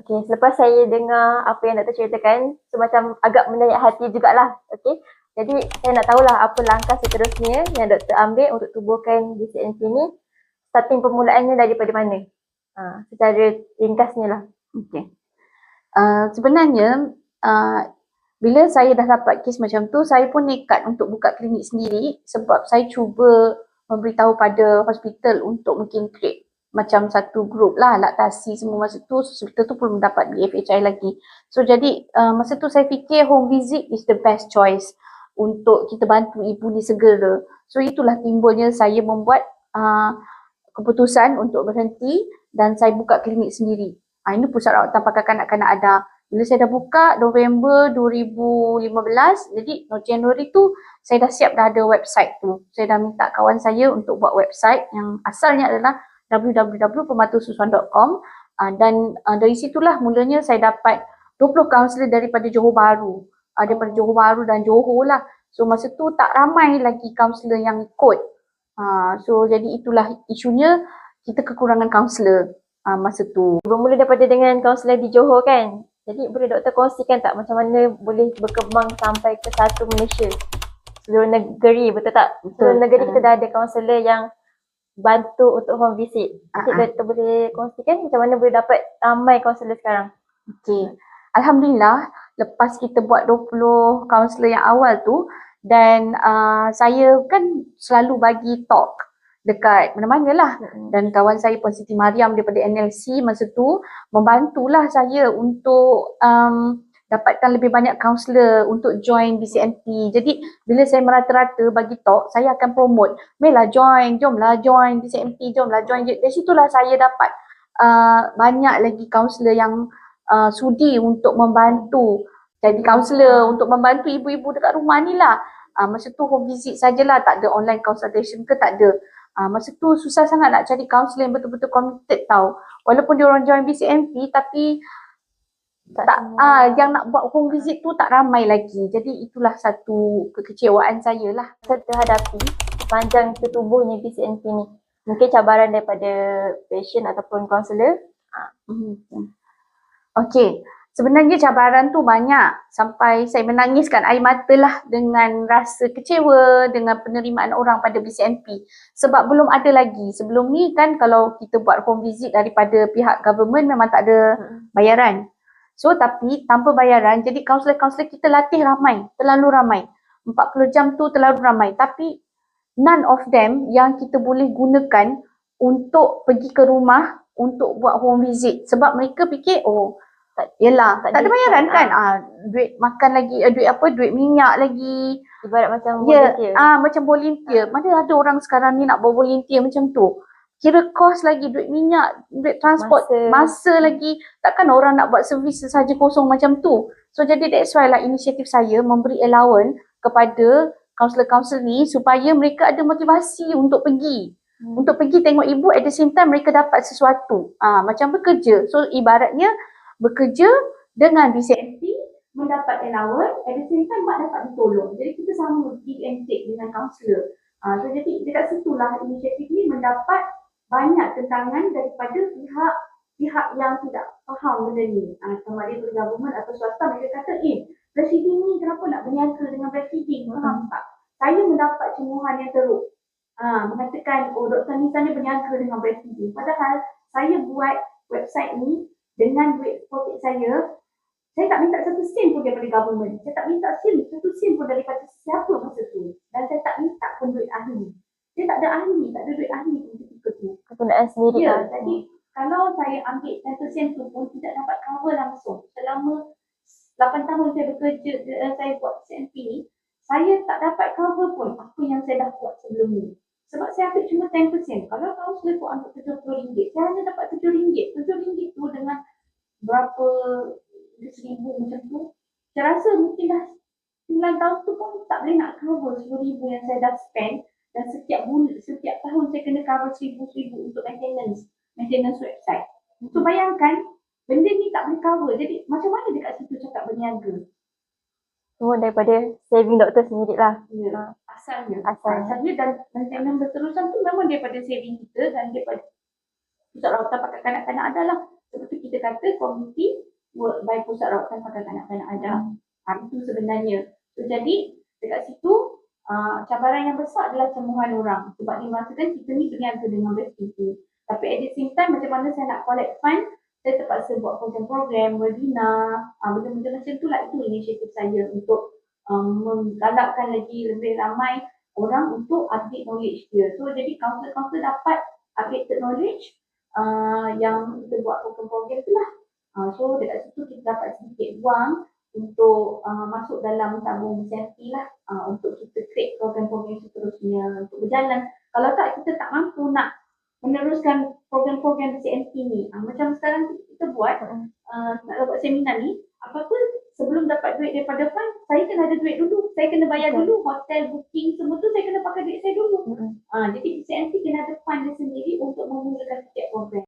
Okay, selepas saya dengar apa yang doktor ceritakan, so macam agak menarik hati jugalah. Okay, jadi saya nak tahulah apa langkah seterusnya yang doktor ambil untuk tubuhkan BCNP ni. Starting permulaannya daripada mana? Ha, secara ringkasnya lah. Okay. Uh, sebenarnya uh, bila saya dah dapat kes macam tu, saya pun nekat untuk buka klinik sendiri sebab saya cuba memberitahu pada hospital untuk mungkin create macam satu group lah laktasi semua masa tu hospital tu pun dapat BFHI lagi. So jadi uh, masa tu saya fikir home visit is the best choice untuk kita bantu ibu ni segera. So itulah timbulnya saya membuat uh, keputusan untuk berhenti dan saya buka klinik sendiri. Uh, ini pusat rawatan pakar kanak-kanak ada. Bila saya dah buka November 2015, jadi Januari tu saya dah siap dah ada website tu. Saya dah minta kawan saya untuk buat website yang asalnya adalah www.pematususuan.com uh, dan uh, dari situlah mulanya saya dapat 20 kaunselor daripada Johor Bahru. Uh, daripada Johor Bahru dan Johor lah. So masa tu tak ramai lagi kaunselor yang ikut. Uh, so jadi itulah isunya kita kekurangan kaunselor uh, masa tu. Bermula daripada dengan kaunselor di Johor kan? Jadi boleh doktor kongsikan tak macam mana boleh berkembang sampai ke satu Malaysia? Seluruh negeri betul tak? Seluruh negeri kita dah ada kaunselor yang bantu untuk home visit. Jadi uh-huh. doktor boleh kongsikan macam mana boleh dapat ramai kaunselor sekarang? Okay. Alhamdulillah lepas kita buat 20 kaunselor yang awal tu dan uh, saya kan selalu bagi talk dekat mana-mana lah dan kawan saya pun Siti Mariam daripada NLC masa tu membantulah saya untuk um, dapatkan lebih banyak kaunselor untuk join BCNP. Jadi bila saya merata-rata bagi talk, saya akan promote. Mela join, jomlah join BCNP, jomlah join. Dari situlah saya dapat uh, banyak lagi kaunselor yang uh, sudi untuk membantu. Jadi kaunselor untuk membantu ibu-ibu dekat rumah ni lah. Uh, masa tu home visit sajalah, tak ada online consultation ke tak ada. Uh, masa tu susah sangat nak cari kaunselor yang betul-betul committed tau. Walaupun dia orang join BCNP tapi tak, tak ah yang nak buat home visit tu tak ramai lagi. Jadi itulah satu kekecewaan saya lah. Terhadapi panjang ketubuhnya PCNP ni. Mungkin cabaran daripada patient ataupun kaunselor. Ah. Hmm. Okay. Sebenarnya cabaran tu banyak sampai saya menangiskan air mata lah dengan rasa kecewa dengan penerimaan orang pada BCNP. Sebab belum ada lagi. Sebelum ni kan kalau kita buat home visit daripada pihak government memang tak ada hmm. bayaran. So tapi tanpa bayaran jadi kaunselor-kaunselor kita latih ramai, terlalu ramai. 40 jam tu terlalu ramai tapi none of them yang kita boleh gunakan untuk pergi ke rumah untuk buat home visit sebab mereka fikir oh tak yalah tak, tak ada bayaran kan ah. ah duit makan lagi uh, duit apa duit minyak lagi ibarat macam yeah, volunteer ah macam volunteer ah. mana ada orang sekarang ni nak buat volunteer macam tu kira kos lagi duit minyak, duit transport, masa. masa lagi. Takkan orang nak buat servis saja kosong macam tu. So jadi that's why lah inisiatif saya memberi allowance kepada kaunselor-kaunselor ni supaya mereka ada motivasi untuk pergi. Hmm. Untuk pergi tengok ibu at the same time mereka dapat sesuatu. Ah ha, macam bekerja. So ibaratnya bekerja dengan BCMP mendapat allowance at the same time mak dapat ditolong. Jadi kita sama give and take dengan kaunselor. Ah ha, so jadi dekat situlah inisiatif ni mendapat banyak tentangan daripada pihak pihak yang tidak faham benda ni. Uh, sama ada dari government atau swasta mereka kata, eh, breastfeeding ni kenapa nak berniaga dengan breastfeeding? Faham hmm. tak? Saya mendapat cemuhan yang teruk. Uh, mengatakan, oh doktor ni sana berniaga dengan breastfeeding. Padahal saya buat website ni dengan duit poket saya, saya tak minta satu sen pun daripada government. Saya tak minta sen, satu sen pun daripada siapa masa tu. Dan saya tak minta pun duit ahli. Saya tak ada ahli, tak ada duit ahli pun kegunaan sendiri ya. Jadi kalau saya ambil 10% tu pun tidak dapat cover langsung. Selama 8 tahun saya bekerja, uh, saya buat CNP ni, saya tak dapat cover pun apa yang saya dah buat sebelum ni. Sebab saya ambil cuma 10%. Kalau kamu sudah tu ambil RM70, saya hanya dapat RM7. RM7 tu dengan berapa seribu macam tu. Saya rasa mungkin dah 9 tahun tu pun tak boleh nak cover RM10,000 yang saya dah spend dan setiap bulan, setiap tahun saya kena cover seribu-seribu untuk maintenance, maintenance website. So bayangkan, benda ni tak boleh cover. Jadi macam mana dekat situ cakap berniaga? Semua daripada saving doktor sendiri lah. Ya, ha. asalnya. asalnya. Asalnya dan maintenance berterusan tu memang daripada saving kita dan daripada pusat rawatan pakai kanak-kanak adalah seperti kita kata community work by pusat rawatan pakai kanak-kanak anak. Ha, itu sebenarnya. So, jadi dekat situ uh, cabaran yang besar adalah cemuhan orang sebab dia merasakan kita ni berniaga dengan bersih Tapi at the same time macam mana saya nak collect fund saya terpaksa buat program-program, webinar, uh, benda-benda macam tu lah itu inisiatif saya untuk um, menggalakkan lagi lebih ramai orang untuk update knowledge dia. So jadi kaunselor-kaunselor dapat updated knowledge uh, yang kita buat program-program tu lah. Uh, so dekat situ kita dapat sedikit wang untuk uh, masuk dalam tabung BCMT lah uh, untuk kita create program-program seterusnya untuk berjalan. Kalau tak kita tak mampu nak meneruskan program-program BCMT ni. Uh, macam sekarang kita buat uh, nak buat seminar ni, apa-apa sebelum dapat duit daripada fund, saya kena ada duit dulu. Saya kena bayar Betul. dulu hotel booking semua tu saya kena pakai duit saya dulu. Uh, jadi BCMT kena ada fund dia sendiri untuk memulakan setiap program.